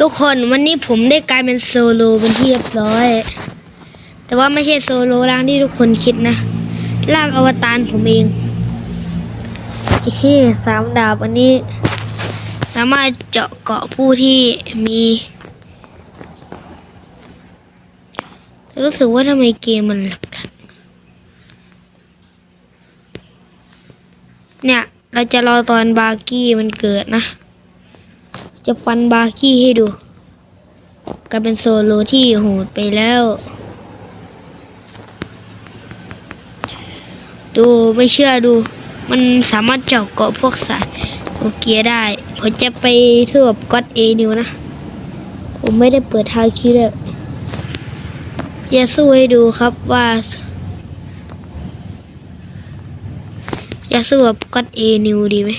ทุกคนวันนี้ผมได้กลายเป็นโซโลเป็นที่เรียบร้อย แต่ว่าไม่ใช่โซโลร่างที่ทุกคนคิดนะ ร่างอวตารผมเองเฮ้สามดาบอันนี้ สามารถเจาะเกาะผู้ที่มีรู้สึกว่าทำไมเกมมันหลักเนี่ย เราจะรอตอนบาร์กี้มันเกิดนะ จะฟันบาร์กี้ให้ดูกลายเป็นโซโลที่โหดไปแล้ว ดูไม่เชื่อดู มันสามารถเจาะเกาะพวกสายโอเกียได้ ผมจะไปสู้กับก็อดเอนิวนะ ผมไม่ได้เปิดทาคิดเลยจะสู้ให้ดูครับว่าจะสู้กับก็อดเอนิวดีไหม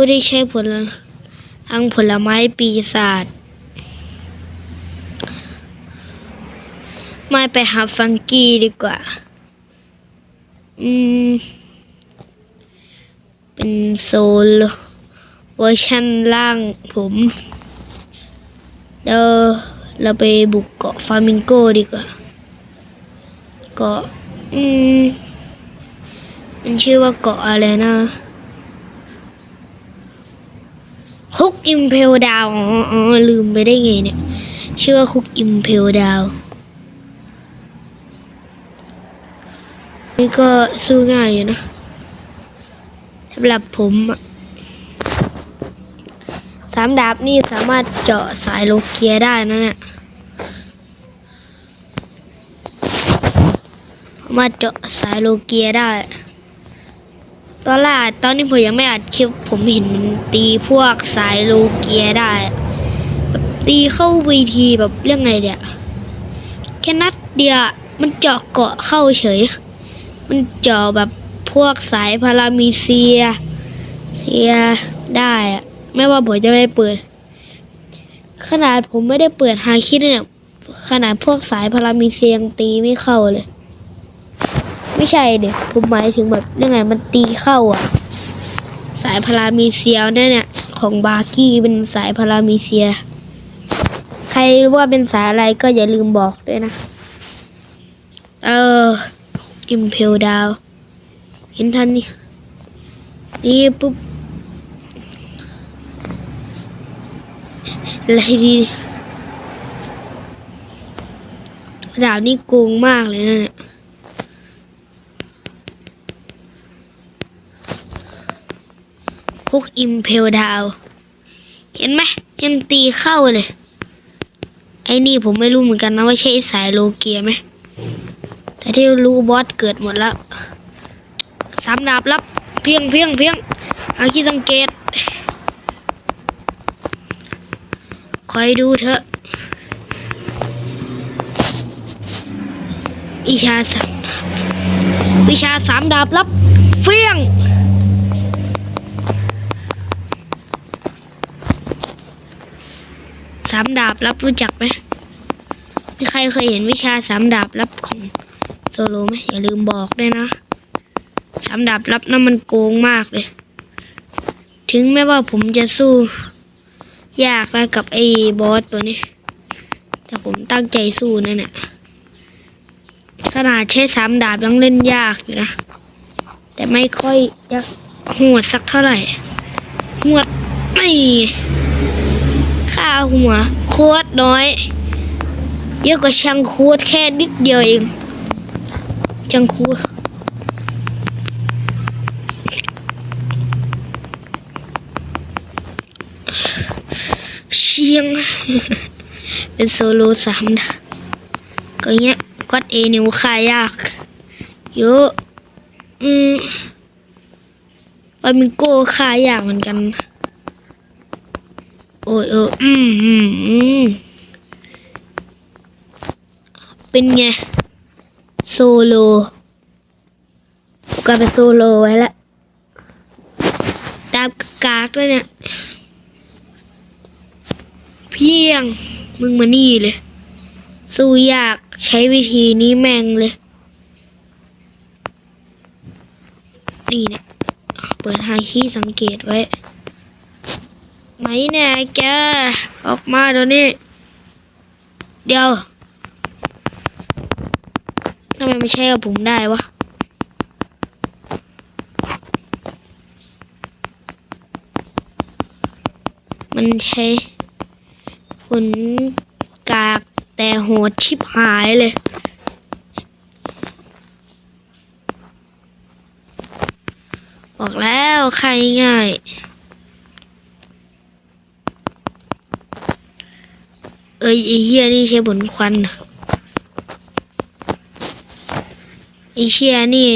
ผู้ที่ใช้ผลทางผลไม้ปีศาจไม่ไปหาฟังกี้ดีกว่า อืม เป็นโซลเวอร์ชันล่างผมเดี๋ยวเราไปบุกเกาะฟามิงโกดีกว่า เกาะ อืม มันชื่อว่าเกาะอะไรนะ คุกอิมเพลดาวอ๋อลืมไปได้ไงเนี่ย ชื่อว่าคุกอิมเพลดาวนี่ก็สู้ง่ายอยู่นะสำหรับผมสามดาบนี่สามารถเจาะสายโลเกียได้นะเนี่ยสามารถเจาะสายโลเกียได้ ตอนแรกตอนนี้ผมยังไม่อัดคลิปผมเห็นมันตีพวกสายโลเกียได้แบบตีเข้าเวทีแบบเรื่องไงเดียแค่นัดเดียวมันเจาะเกาะเข้าเฉย มันเจาะแบบพวกสายพารามีเซีย เซียได้อะไม่ว่าผมจะไม่เปิด ขนาดผมไม่ได้เปิดฮาคิดเนี่ยขนาดพวกสายพารามีเซียยังตีไม่เข้าเลย ไม่ใช่เดี๋ยผมหมายถึงแบบยังไงมันตีเข้าอะ สายพารามีเซียเนี่ยเนี่ยของบาร์กี้เป็นสายพารามีเซีย ใครว่าเป็นสายอะไรก็อย่าลืมบอกด้วยนะ เอออิมเพลดาว เห็นทันนี่นี่ปุ๊บอะไรดีดาบนี่โกงมากเลยนะเนี่ย คุกอิมเพลดาว เห็นไหมยังตีเข้าเลย ไอ้นี่ผมไม่รู้เหมือนกันนะว่าใช่สายโลเกียไหม แต่ที่รู้บอสเกิดหมดแล้ว สามดาบรับ เพียงเพียงเพียงอาคีสังเกต คอยดูเถอะวิชาสามดาบวิชาสามดาบรับ เฟียงามดาบรับรู้จักไหมมีใครเคยเห็นวิชาสามดาบรับของโซโลไหมอย่าลืมบอกด้วยนะสามดาบรับนั้นมันโกงมากเลย ถึงแม้ว่าผมจะสู้ ยากนะกับไอ้บอสตัวนี้ แต่ผมตั้งใจสู้นั่นแหละขนาดใช้สามดาบยังเล่นยากอยู่นะ แต่ไม่ค่อยจะโหดสักเท่าไหร่หวดไม่ หัว โคตรน้อย เยอะกว่าช่างโคตรแค่นิดเดียวเองช่างโคตรเชียง เป็นโซโลสามดาก็เงี้ยก็เอนิวคายาก เยอะ อืมปามิโก้คายากเหมือนกัน โอ้ยเอออืมอืมอืมเป็นไง โซโลกลายเป็นโซโลไว้ละดาบกากเลยเนี่ย เพียง มึงมานี่เลย สู้ยากใช้วิธีนี้แม่งเลย นี่เนี่ย เปิดไฮคีย์สังเกตไว้ ไหมเนี่ยแก ออกมาเดี๋ยวนี้ เดี๋ยวทำไมไม่ใช่กับผมได้วะมันใช้ผลกากแต่โหดชิบหายเลย บอกแล้วใครง่าย เอ้ยไอ้เหี้ยนี่ใช้ผลควันไอ้เชี่ยนี่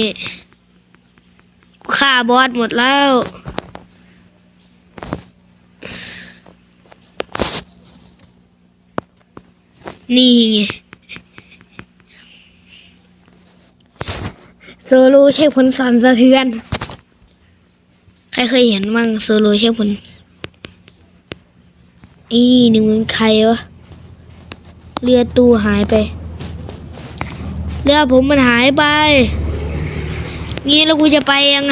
ฆ่าบอสหมดแล้วนี่ไงโซโลใช้ผลสั่นสะเทือน ใครเคยเห็นมั่งโซโลใช้ผลไอ้นี่หนึ่งมันใครวะ เรือตูหายไป เรือผมมันหายไป งี้แล้วกูจะไปยัง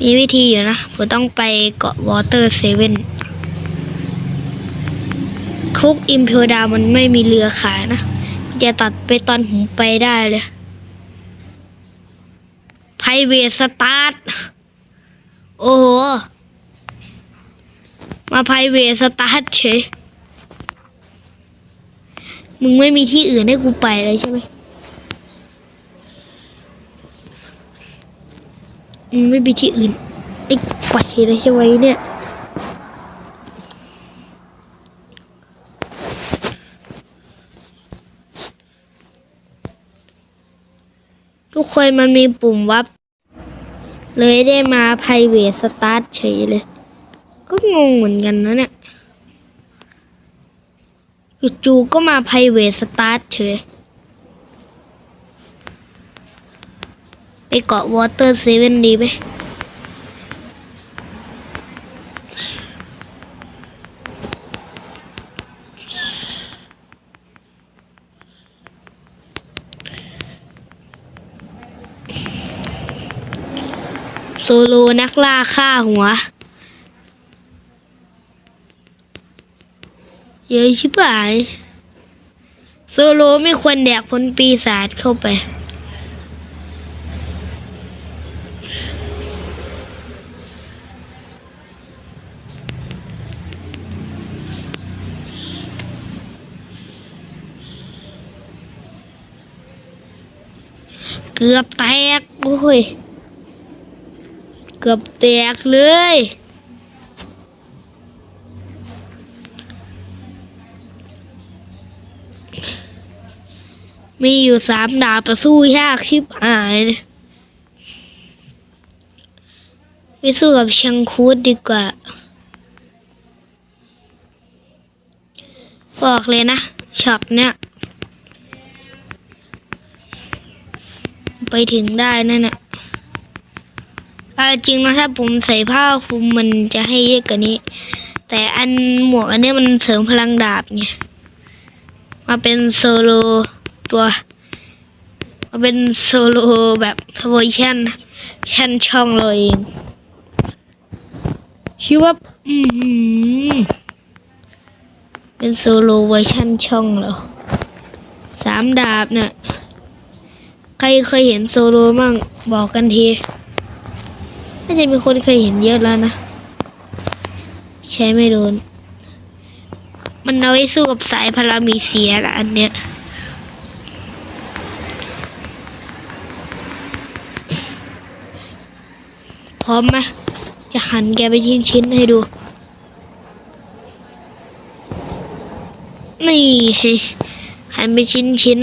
มีวิธีอยู่นะ ผมต้องไปเกาะวอเตอร์เซเว่นคุกอิมเพลดามันไม่มีเรือขายนะ จะตัดไปตอนผมไปได้เลยไพเวสตาร์ท โอ้โห มาไพเวสตาร์ทเฉย มึงไม่มีที่อื่นให้กูไปเลยใช่ไหมมึงไม่มีที่อื่นไอ้ไปเลยใช่ไหมเนี่ยทุกคนมันมีปุ่มวับ เลยได้มา private start เฉยเลย ก็งงเหมือนกันนะเนี่ยจู่ๆก็มา private start เฉยไปเกาะ water seven ดีไหมโซโลนักล่าฆ่าหัว เย้ยชิบหายโซโลไม่ควรแดกผลปีศาจเข้าไป เกือบแตก โอ้ย เกือบแตกเลย มีอยู่สามดาบแต่สู้ยากชิบหายไปสู้กับชังคูดดีกว่า บอกเลยนะช็อตเนี้ยไปถึงได้นั่นน่ะจริงนะถ้าผมใส่ผ้าคลุมมันจะให้เยอะกว่านี้ แต่อันหมวกอันนี้มันเสริมพลังดาบไงมาเป็นโซโล ตัวมาเป็นโซโลแบบเวอร์ชันชันช่องเราเองชื่อว่าอืมเป็นโซโลเวอร์ชันช่องเราสามดาบเนี่ยใครเคยเห็นโซโลมั่งบอกกันทีน่าจะมีคนเคยเห็นเยอะแล้วนะ ใช้ไม่โดน มันเอาไว้สู้กับสายพารามีเซียละอันเนี้ย พร้อมไหมจะหันแกไปชิ้นชิ้นให้ดู นี่หันไปชิ้นชิ้น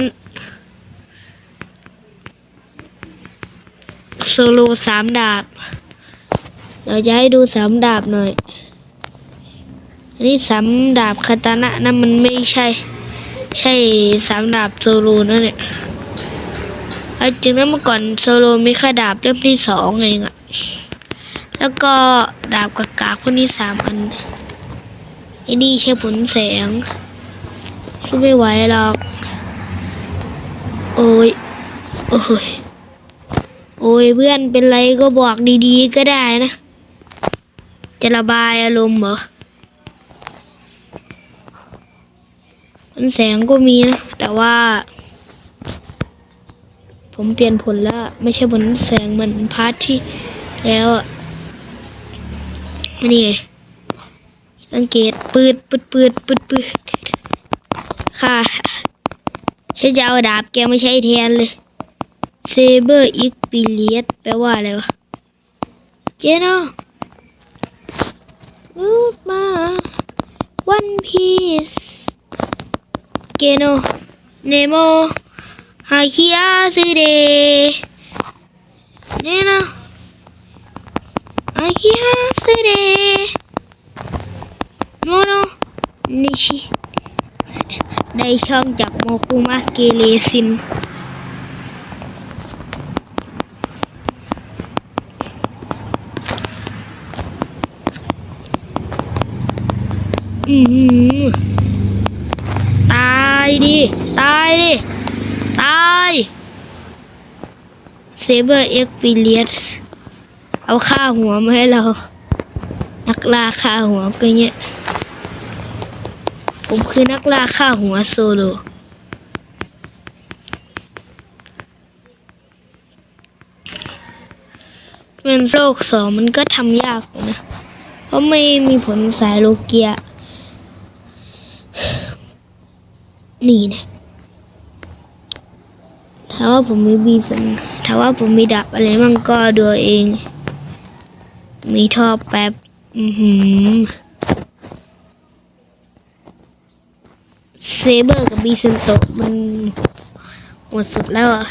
โซโลสามดาบ เราจะให้ดูสามดาบหน่อย อันนี้สามดาบคาตานะนะมันไม่ใช่ ใช่สามดาบโซโลนั่นเนี่ยอาจริงนะเมื่อก่อนโซโลมีแค่ดาบเล่มที่สองเองอะ แล้วก็ดาบกากากพวกนี้สามอันไอ้นี่ใช้ผลแสงช่วยไม่ไหวหรอก โอ้ย โอ้ย โอ้ยเพื่อนเป็นไรก็บอกดีๆก็ได้นะ จะระบายอารมณ์เหรอมันแสงก็มีนะ แต่ว่า ผมเปลี่ยนผลแล้ว ไม่ใช่บนแสงเหมือนพาร์ทที่แล้วอะ นี่สังเกตปืดปืดปืดปืดปืดค่ะใช้จะเอาดาบแกไม่ใช้แทนเลยเซเบอร์อิกปิเลียสแปลว่าอะไรวะ เจโน่ลูกมาวันพีซเกโนเนโมฮาคิอาซึเดเนโนาคิอาซึเดโมโนนิชิได้ช่องจากโมคุมะเกเรซิน อืมตายดิ ตายดิ ตาย เซเบอร์เอ็กปิเลียส เอาค่าหัวมาให้เรา นักล่าค่าหัวก็เงี้ย ผมคือนักล่าค่าหัวโซโลเป็นโลกสองมันก็ทำยากนะ เพราะไม่มีผลสายโลเกีย นี่นะถ้าว่าผมมีบีสันถ้าว่าผมมีดับอะไรมั่งก็ดูเอง มีท่อแป๊บ อือหือเซเบอร์กับบีเซนโตมันหมดสุดแล้วอะ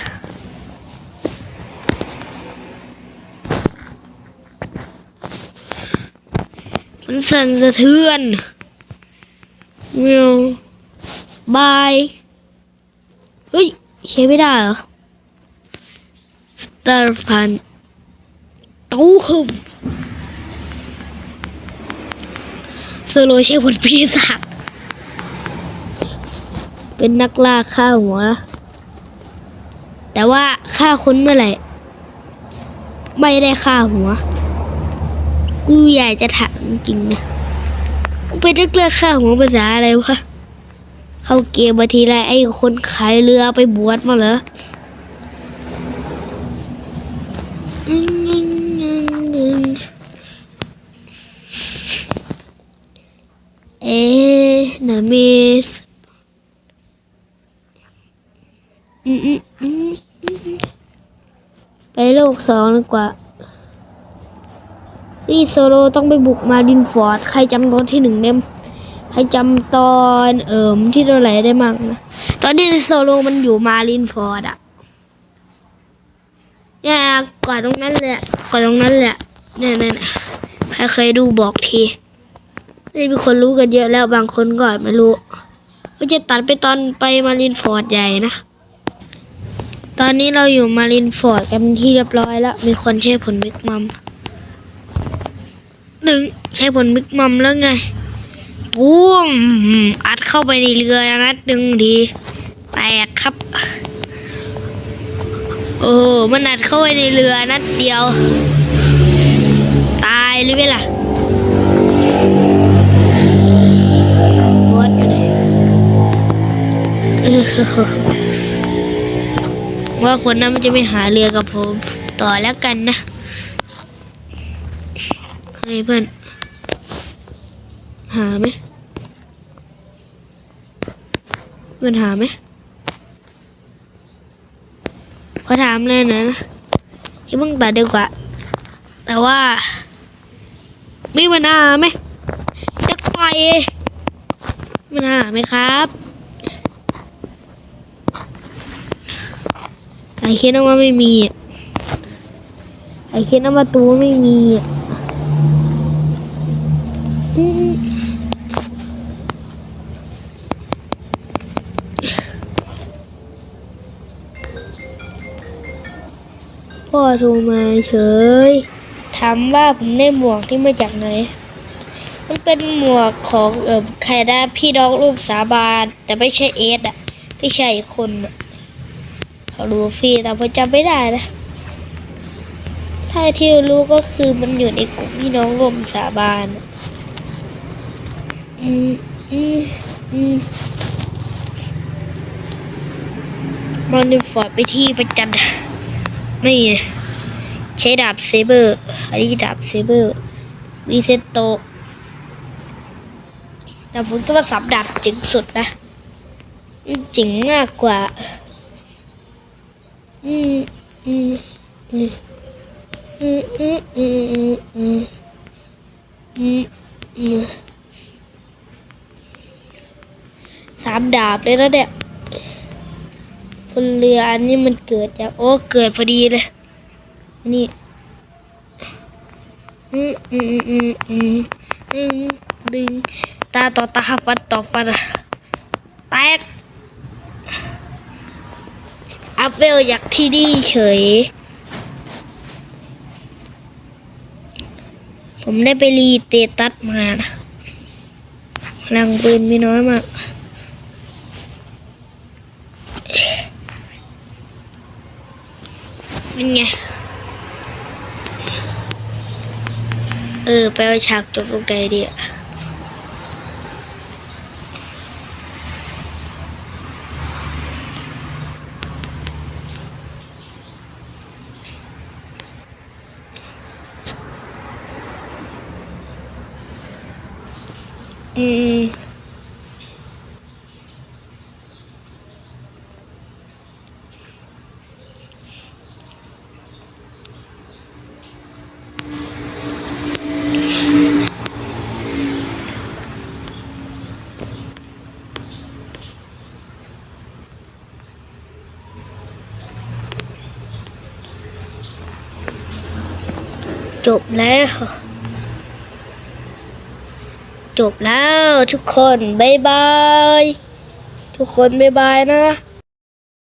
มันสั่นสะเทือนเมียวบาย เฮ้ย ใช้ไม่ได้เหรอ สตาร์พัน ตู้หมโซโลใช้ผลปีศาจเป็นนักล่าฆ่าหัว แต่ว่าฆ่าคนเมื่อไหร่ ไม่ได้ฆ่าหัว กูอยากจะถามจริงนะ กูไปนึกเรื่องข้าหัวภาษาอะไรวะ เข้าเกมมาทีไรไอ้คนขายเรือไปบวชมาเหรอเอ๊ะ นามิสอืมอืมอืมอืมไปโลกสองดีกว่านี่โซโลต้องไปบุกมาดินฟอร์ด ใครจำตอนที่หนึ่งได้มใครจำตอนเอิมที่เท่าไหร่ได้มั่งนะ ตอนที่โซโลมันอยู่มาลินฟอร์ดอะเนี่ยก่อนตรงนั้นเละก่อนตรงนั้นเละนี่ยเนี่ยเนี่ยใครเคยดูบอกที นี่มีคนรู้กันเยอะแล้วบางคนก็อาจไม่รู้ก็จะตัดไปตอนไปมาลินฟอร์ดใหญ่นะ ตอนนี้เราอยู่มาลินฟอร์ดกันที่เรียบร้อยแล้ว มีคนใช้ผลมิกมัมหนึ่งใช้ผลบิ๊กมัมแล้วไงปุ้มอัดเข้าไปในเรือนัดหนึ่งดีแตกครับ โอ้มันอัดเข้าไปในเรือนัดเดียว ตายเลยไหมล่ะ ว่าคนนั้นมันจะไม่หาเรือกับผม ต่อแล้วกันนะ เฮ้ยเพื่อน หาไหมเพื่อนหาไหมขอถามเลยนะที่มึงตัดดีกว่า แต่ว่า มีปัญหาไหมจะปล่อยมีปัญหาไหมครับ ไอเคนว่าไม่มี ไอเคนว่าตัวไม่มีพ่อโทรมาเฉย ถามว่าผมได้หมวกที่มาจากไหน มันเป็นหมวกของเออใครได้พี่ดอกรูปสาบาน แต่ไม่ใช่เอสอะ พี่ชายอีกคนอะ เขารู้ฟรีแต่ผมจำไม่ได้นะถ้าที่รู้ก็คือมันอยู่ในกลุ่มพี่น้องรวมสาบานอืมอืมอืมมอนนิฟอร์ดไปที่ประจันไม่ใช้ดาบเซเบอร์อันนี้ดาบเซเบอร์วีเซตโตแต่ผมคิดว่าสับดาบเจ๋งสุดนะเจ๋งมากกว่า อืมอืมอืมอืมอืมอืมอืมอืมอืมอืมสามดาบเลยแล้วเนี่ยบนเรืออันนี้มันเกิดจากโอ้เกิดพอดีเลยนี่อืมอืมอืมอืมอืมดึงตาต่อตาฟันต่อฟันอะแตก อัพเวลจากที่นี่เฉย ผมได้ไปรีเตตัสมานะพลังปืนมีน้อยมากเป็นไง เออ ไปเอาฉากจบลงใดดีอะอืม จบแล้ว จบแล้วทุกคน บ๊ายบาย ทุกคน บ๊ายบายนะ